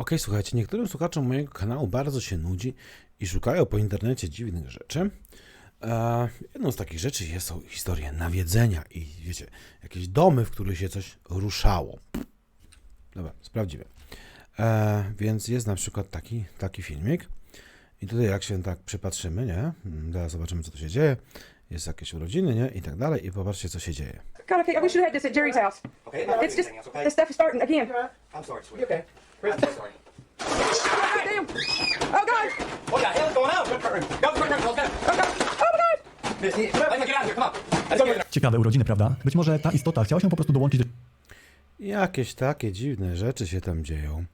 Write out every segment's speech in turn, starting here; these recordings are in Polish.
Okej, słuchajcie, niektórym słuchaczom mojego kanału bardzo się nudzi i szukają po internecie dziwnych rzeczy. E, jedną z takich rzeczy jest, są historie nawiedzenia i wiecie, jakieś domy, w których się coś ruszało. Dobra, sprawdzimy. E, więc jest na przykład taki, taki filmik. I tutaj jak się tak przypatrzymy, nie? Mm, Zaraz zobaczymy, co tu się dzieje. Jest jakieś urodziny, nie? I tak dalej. I popatrzcie, co się dzieje. God, okay, I wish you had this at Jerry's house. Okay, not It's just anything else, okay? this stuff is starting again. I'm sorry, sweetie. Okay. I'm so sorry. God damn. Oh God. What the hell is going on? Go, go, go, go, go, go. Oh God. Oh God. Miss, let me get out of here. Come on. Let's go. Ciekawe urodziny, prawda? Być może ta istota chciała się po prostu dołączyć do Jakieś takie dziwne rzeczy się tam dzieją.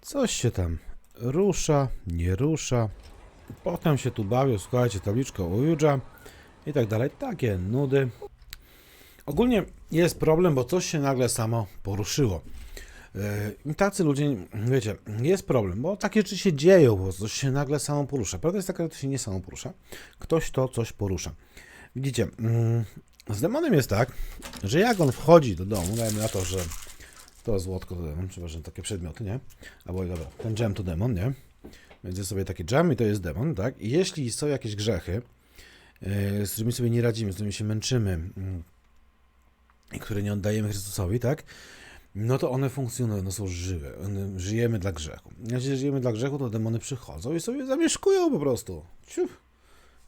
Coś się tam rusza, nie rusza. Potem się tu bawią, słuchajcie, tabliczką Ouija i tak dalej. Takie nudy. Ogólnie jest problem, bo coś się nagle samo poruszyło. Yy, I tacy ludzie, wiecie, jest problem, bo takie rzeczy się dzieją, bo coś się nagle samo porusza. Prawda jest taka, że to się nie samo porusza. Ktoś to coś porusza. Widzicie, mm, z demonem jest tak, że jak on wchodzi do domu, dajmy na to, że to złotko to demon, przepraszam, takie przedmioty, nie? Albo dobra, ten gem to demon, nie? Jest sobie taki gem i to jest demon, tak? I jeśli są jakieś grzechy, z którymi sobie nie radzimy, z którymi się męczymy mm, i które nie oddajemy Chrystusowi, tak? No to one funkcjonują, one są żywe. One, żyjemy dla grzechu. Jeśli żyjemy dla grzechu, to demony przychodzą i sobie zamieszkują po prostu. Ciuf.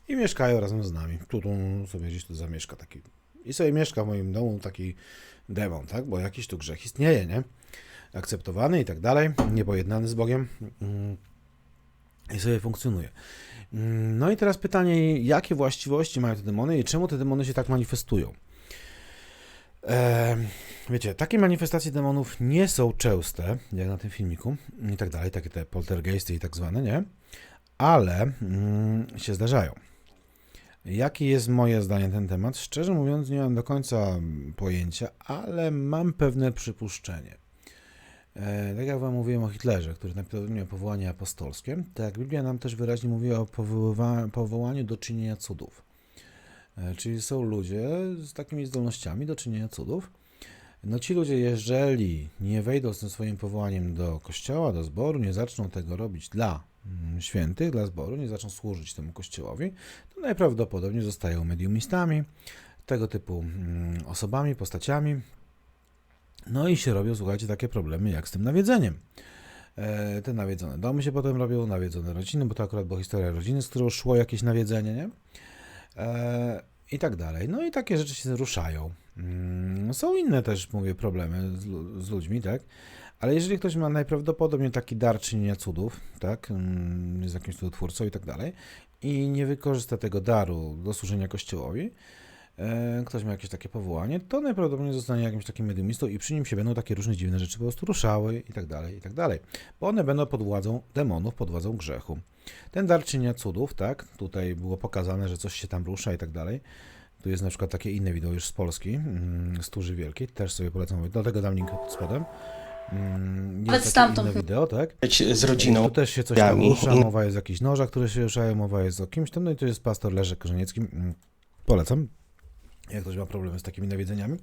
I mieszkają razem z nami. Tu, tu sobie gdzieś tu zamieszka taki. I sobie mieszka w moim domu taki demon, tak? Bo jakiś tu grzech istnieje, nie? Akceptowany i tak dalej, niepojednany z Bogiem. I sobie funkcjonuje. Mm, No i teraz pytanie, jakie właściwości mają te demony i czemu te demony się tak manifestują? Wiecie, takie manifestacje demonów nie są częste, jak na tym filmiku i tak dalej, takie te poltergeisty i tak zwane, nie? Ale mm, się zdarzają. Jakie jest moje zdanie na ten temat? Szczerze mówiąc, nie mam do końca pojęcia, ale mam pewne przypuszczenie. E, tak jak Wam mówiłem o Hitlerze, który miał powołanie apostolskie, tak Biblia nam też wyraźnie mówi o powołaniu do czynienia cudów. E, Czyli są ludzie z takimi zdolnościami do czynienia cudów. No ci ludzie, jeżeli nie wejdą z tym swoim powołaniem do kościoła, do zboru, nie zaczną tego robić dla mm, świętych, dla zboru, nie zaczną służyć temu kościołowi, to najprawdopodobniej zostają mediumistami, tego typu mm, osobami, postaciami. No i się robią, słuchajcie, takie problemy jak z tym nawiedzeniem. E, te nawiedzone domy się potem robią, nawiedzone rodziny, bo to akurat była historia rodziny, z którą szło jakieś nawiedzenie, nie? E, I tak dalej. No i takie rzeczy się ruszają. Mm, Są inne też, mówię, problemy z, z ludźmi, tak? Ale jeżeli ktoś ma najprawdopodobniej taki dar czynienia cudów, tak? Mm, Jest jakimś cudotwórcą i tak dalej, i nie wykorzysta tego daru do służenia Kościołowi, ktoś ma jakieś takie powołanie, to najprawdopodobniej zostanie jakimś takim mediumistą i przy nim się będą takie różne dziwne rzeczy po prostu ruszały i tak dalej, i tak dalej. Bo one będą pod władzą demonów, pod władzą grzechu. Ten dar czynienia cudów, tak, tutaj było pokazane, że coś się tam rusza i tak dalej. Tu jest na przykład takie inne wideo już z Polski, mm, z Turzy Wielkiej, też sobie polecam, do tego dam link pod spodem. Mm, Jest stamtąd inne wideo, tak? z rodziną. Tu też się coś tam rusza, mowa jest o jakichś nożach, które się ruszają, mowa jest o kimś tam, no i tu jest pastor Leszek Korzeniecki, mm, polecam, jak ktoś ma problemy z takimi nawiedzeniami.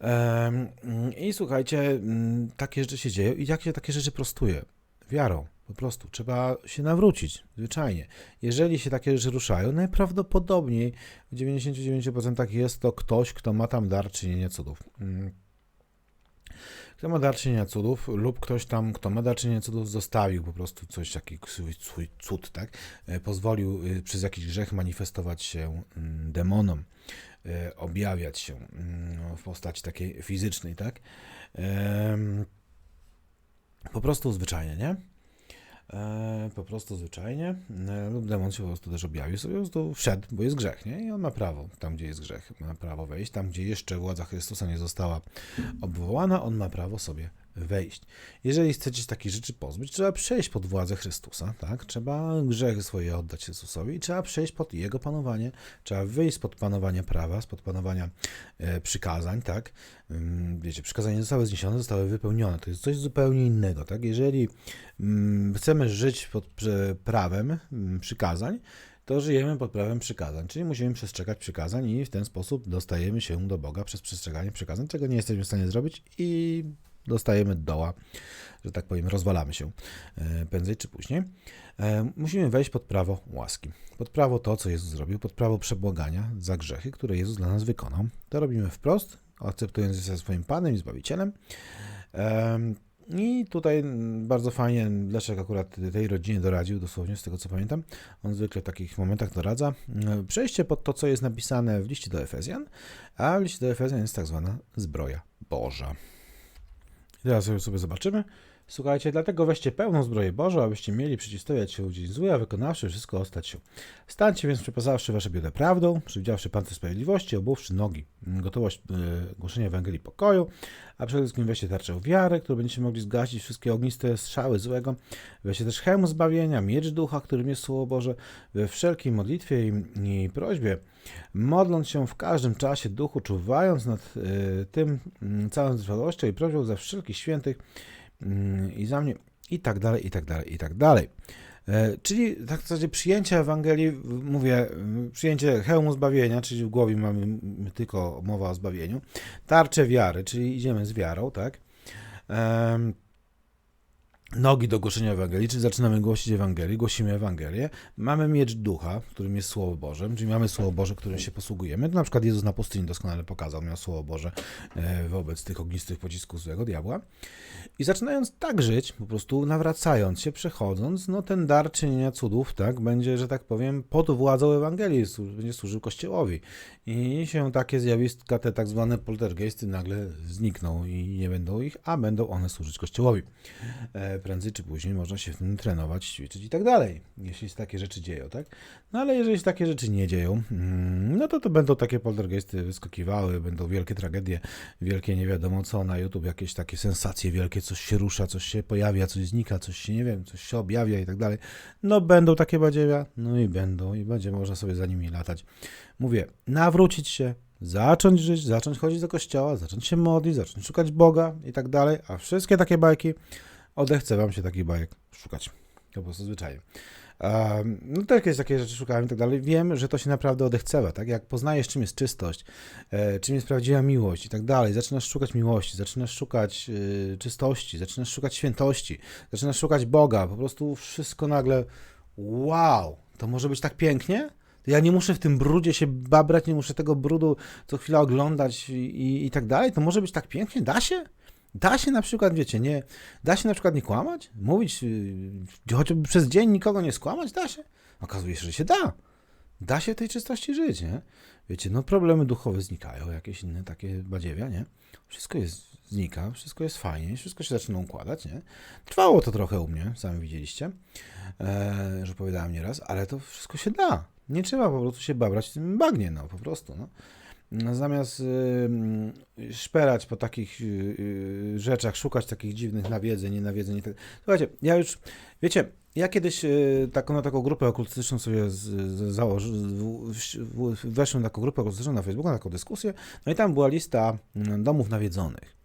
Mm, I słuchajcie, mm, takie rzeczy się dzieją i jak się takie rzeczy prostuje? Wiarą, po prostu. Trzeba się nawrócić, zwyczajnie. Jeżeli się takie rzeczy ruszają, najprawdopodobniej w 99% jest to ktoś, kto ma tam dar czynienia cudów. Kto ma dar czynienia cudów, lub ktoś tam, kto ma dar czynienia cudów, zostawił po prostu coś, taki swój, swój cud, tak? E, Pozwolił y, przez jakiś grzech manifestować się mm, demonom, e, objawiać się mm, w postaci takiej fizycznej, tak? Po prostu zwyczajnie, nie? E, po prostu zwyczajnie. E, lub demon się po prostu też objawił sobie, po prostu wszedł, bo jest grzech, nie? I on ma prawo, tam gdzie jest grzech, ma prawo wejść. Tam, gdzie jeszcze władza Chrystusa nie została obwołana, on ma prawo sobie wejść. Jeżeli chcecie się takich rzeczy pozbyć, trzeba przejść pod władzę Chrystusa, tak? Trzeba grzechy swoje oddać Chrystusowi i trzeba przejść pod Jego panowanie, trzeba wyjść spod panowania prawa, spod panowania e, przykazań, tak? Ym, Wiecie, przykazania zostały zniesione, zostały wypełnione. To jest coś zupełnie innego, tak? Jeżeli mm, chcemy żyć pod prawem mm, przykazań, to żyjemy pod prawem przykazań, czyli musimy przestrzegać przykazań i w ten sposób dostajemy się do Boga przez przestrzeganie przykazań, czego nie jesteśmy w stanie zrobić i dostajemy doła, że tak powiem, rozwalamy się e, prędzej czy później. E, Musimy wejść pod prawo łaski, pod prawo to, co Jezus zrobił, pod prawo przebłagania za grzechy, które Jezus dla nas wykonał. To robimy wprost, akceptując Jezusa swoim Panem i Zbawicielem. Em, I tutaj bardzo fajnie Leszek akurat tej rodzinie doradził, dosłownie z tego co pamiętam. On zwykle w takich momentach doradza. Przejście pod to, co jest napisane w liście do Efezjan, a w liście do Efezjan jest tak zwana zbroja Boża. I teraz sobie- zobaczymy. Słuchajcie, dlatego weźcie pełną zbroję Bożą, abyście mieli przeciwstawiać się dzień zły, a wykonawszy wszystko ostać się. Stańcie więc przepasawszy wasze biodra prawdą, przywdziawszy pancerz sprawiedliwości, obuwszy nogi, gotowość y, głoszenia Ewangelii pokoju, a przede wszystkim weźcie tarczę wiary, którą będziecie mogli zgasić wszystkie ogniste strzały złego. Weźcie też hełm zbawienia, miecz ducha, którym jest Słowo Boże, we wszelkiej modlitwie i, i prośbie, modląc się w każdym czasie duchu, czuwając nad y, tym całą trwałością i prośbą za wszelkich świętych, i za mnie, i tak dalej, i tak dalej, i tak dalej. E, Czyli tak w zasadzie przyjęcie Ewangelii, mówię, przyjęcie hełmu zbawienia, czyli w głowie mamy tylko mowa o zbawieniu, tarczę wiary, czyli idziemy z wiarą, tak? Nogi do głoszenia Ewangelii, czyli zaczynamy głosić Ewangelię, głosimy Ewangelię. Mamy miecz ducha, którym jest Słowo Boże, czyli mamy Słowo Boże, którym się posługujemy. To na przykład Jezus na pustyni doskonale pokazał, miał Słowo Boże e, wobec tych ognistych pocisków złego diabła. I zaczynając tak żyć, po prostu nawracając się, przechodząc, no ten dar czynienia cudów, tak, będzie, że tak powiem, pod władzą Ewangelii, będzie służył Kościołowi. I się takie zjawiska, te tak zwane poltergeisty nagle znikną i nie będą ich, a będą one służyć Kościołowi. Prędzej czy później można się w tym trenować, ćwiczyć i tak dalej, jeśli się takie rzeczy dzieją, tak? No ale jeżeli się takie rzeczy nie dzieją, mm, no to to będą takie poltergeisty wyskakiwały, będą wielkie tragedie, wielkie nie wiadomo co na YouTube, jakieś takie sensacje wielkie, coś się rusza, coś się pojawia, coś znika, coś się, nie wiem, coś się objawia i tak dalej. No będą takie badziewia, no i będą i będzie można sobie za nimi latać. Mówię, nawrócić się, zacząć żyć, zacząć chodzić do kościoła, zacząć się modlić, zacząć szukać Boga i tak dalej, a wszystkie takie bajki, odechce wam się takich bajek szukać. Po prostu zwyczajnie. Um, no to jakieś takie rzeczy szukałem i tak dalej. Wiem, że to się naprawdę odechcewa, tak? Jak poznajesz, czym jest czystość, e, czym jest prawdziwa miłość i tak dalej, zaczynasz szukać miłości, zaczynasz szukać y, czystości, zaczynasz szukać świętości, zaczynasz szukać Boga, po prostu wszystko nagle wow, to może być tak pięknie? Ja nie muszę w tym brudzie się babrać, nie muszę tego brudu co chwila oglądać i, i tak dalej. To może być tak pięknie? Da się? Da się na przykład, wiecie, nie, da się na przykład nie kłamać? Mówić, yy, chociażby przez dzień nikogo nie skłamać? Da się? Okazuje się, że się da. Da się tej czystości żyć, nie? Wiecie, no problemy duchowe znikają, jakieś inne takie badziewia, nie? Wszystko jest, znika, wszystko jest fajnie, wszystko się zaczyna układać, nie? Trwało to trochę u mnie, sami widzieliście, e, że powiedziałem nieraz, ale to wszystko się da. Nie trzeba po prostu się babrać w tym bagnie, no po prostu, no. No, Zamiast y, szperać po takich y, y, rzeczach, szukać takich dziwnych nawiedzeń, nienawiedzeń. tak- Słuchajcie, ja już, wiecie, ja kiedyś taką, na taką grupę okultystyczną sobie z, z, założy, w, w, weszłem na taką grupę okultystyczną na Facebooku, na taką dyskusję, no i tam była lista mm, domów nawiedzonych.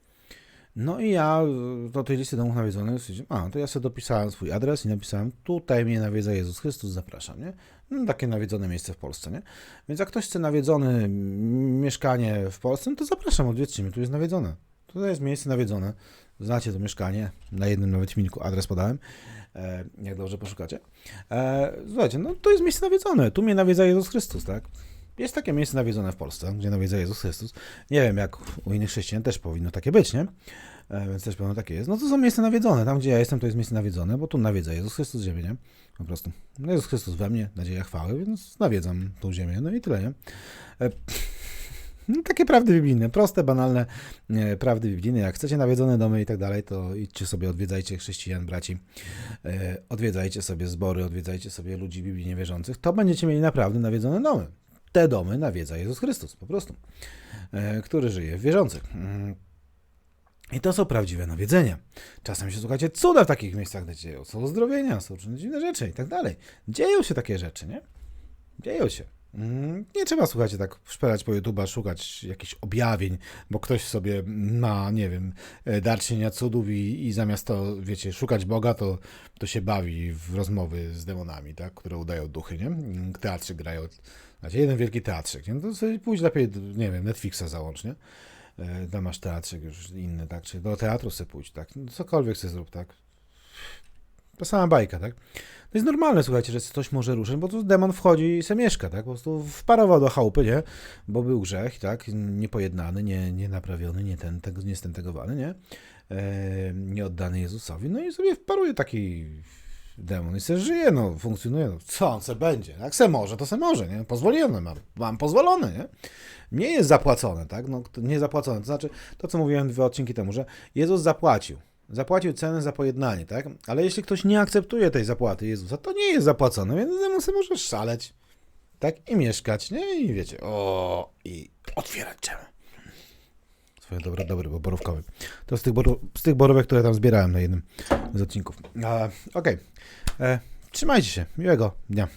No i ja do tej listy domów nawiedzonych, stwierdziłem, a, to ja sobie dopisałem swój adres i napisałem, tutaj mnie nawiedza Jezus Chrystus, zapraszam, nie? No, takie nawiedzone miejsce w Polsce, nie? Więc jak ktoś chce nawiedzone mm, mieszkanie w Polsce, no to zapraszam, odwiedźcie mnie, tu jest nawiedzone. To jest miejsce nawiedzone, znacie to mieszkanie, na jednym nawet filmiku adres podałem, e, jak dobrze poszukacie. E, słuchajcie, no to jest miejsce nawiedzone, tu mnie nawiedza Jezus Chrystus, tak? Jest takie miejsce nawiedzone w Polsce, gdzie nawiedza Jezus Chrystus. Nie wiem, jak u innych chrześcijan też powinno takie być, nie? E, więc też pewno takie jest. No to są miejsca nawiedzone. Tam, gdzie ja jestem, to jest miejsce nawiedzone, bo tu nawiedza Jezus Chrystus ziemię, nie? Po prostu. No Jezus Chrystus we mnie, nadzieja chwały, więc nawiedzam tą ziemię, no i tyle, nie? E, no, takie prawdy biblijne, proste, banalne prawdy biblijne. Jak chcecie nawiedzone domy i tak dalej, to idźcie sobie, odwiedzajcie chrześcijan, braci, e, odwiedzajcie sobie zbory, odwiedzajcie sobie ludzi Biblii niewierzących, to będziecie mieli naprawdę nawiedzone domy. Te domy nawiedza Jezus Chrystus, po prostu, e, który żyje w wierzących. Mm. I to są prawdziwe nawiedzenia. Czasem się, słuchajcie, cuda w takich miejscach gdzie dzieją. Są uzdrowienia, są różne dziwne rzeczy i tak dalej. Dzieją się takie rzeczy, nie? Dzieją się. Mm, Nie trzeba, słuchajcie, tak szperać po YouTube'a, szukać jakichś objawień, bo ktoś sobie ma, nie wiem, e, dar cudów i, i zamiast to, wiecie, szukać Boga, to, to się bawi w rozmowy z demonami, tak, które udają duchy, nie? Mm, Teatrzy grają. Znacie, jeden wielki teatrzyk, nie? To sobie pójdź lepiej, nie wiem, Netflixa załącz, nie? e, tam masz teatrzyk już inny, tak, czy do teatru se pójdź, tak, no, cokolwiek se zrób, tak. To sama bajka, tak. To jest normalne, słuchajcie, że coś może ruszyć, bo tu demon wchodzi i se mieszka, tak, po prostu wparował do chałupy, nie, bo był grzech, tak, niepojednany, nie, nie naprawiony, nie, ten, tego, nie stentegowany, nie, e, nie oddany Jezusowi, no i sobie wparuje taki demon i se żyje, no, funkcjonuje, no, co on se będzie, jak se może, to se może, nie, pozwolone mam, mam pozwolone, nie, nie jest zapłacone, tak, no, nie zapłacone, to znaczy, to co mówiłem dwa odcinki temu, że Jezus zapłacił, zapłacił cenę za pojednanie, tak, ale jeśli ktoś nie akceptuje tej zapłaty Jezusa, to nie jest zapłacone, więc demon se może szaleć, tak, i mieszkać, nie, i wiecie, o, i otwierać drzemę. Swoje dobre, dobry, bo borówkowy. To z tych, boru, z tych borówek, które tam zbierałem na jednym z odcinków. Okej. E, Trzymajcie się. Miłego dnia.